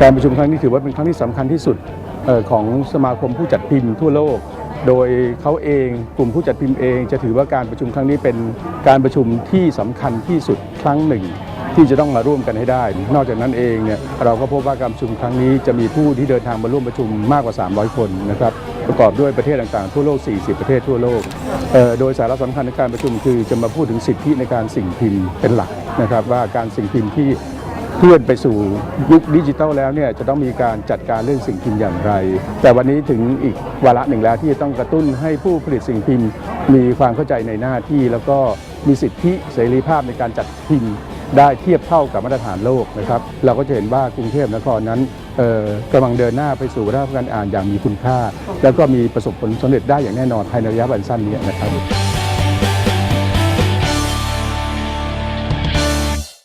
การประชุมครั้งนี้ถือว่าเป็นครั้งที่สำคัญที่สุดออของสมาคมผู้จัดพิมพ์ทั่วโลก โดยเขาเองกลุ่มผู้จัดพิมพ์เอง จะถือว่าการประชุมครั้งนี้เป็นการประชุมที่สำคัญที่สุดครั้งหนึ่ง ที่จะต้องมาร่วมกันให้ได้ นอกจากนั้นเองเนี่ยเราก็พบว่าการประชุมครั้งนี้จะมีผู้ที่เดินทางมาร่วมประชุมมากกว่า 300 คนนะครับประกอบด้วยประเทศต่างๆทั่วโลก 40 ประเทศทั่วโลก โดยสาระสำคัญในการประชุมคือจะมาพูดถึงสิทธิในการสิ่งพิมพ์เป็นหลักนะครับว่าการสิ่งพิมพ์ที่ เคลื่อนไปสู่ยุคดิจิทัลแล้วเนี่ยจะต้องมีการจัดการเรื่องสิ่งพิมพ์อย่างไร แต่วันนี้ถึงอีกวาระหนึ่งแล้วที่จะต้องกระตุ้นให้ผู้ผลิตสิ่งพิมพ์ มีความเข้าใจในหน้าที่ แล้วก็มีสิทธิเสรีภาพในการจัดพิมพ์ ได้เทียบเท่ากับมาตรฐานโลกนะครับเราก็จะเห็นว่ากรุงเทพนครนั้นกำลังเดินหน้าไปสู่รรมการอ่านอย่างมีคุณค่า แล้วก็มีประสบผลสำเร็จได้อย่างแน่นอนภายในระยะวันสั้นนี้นะครับ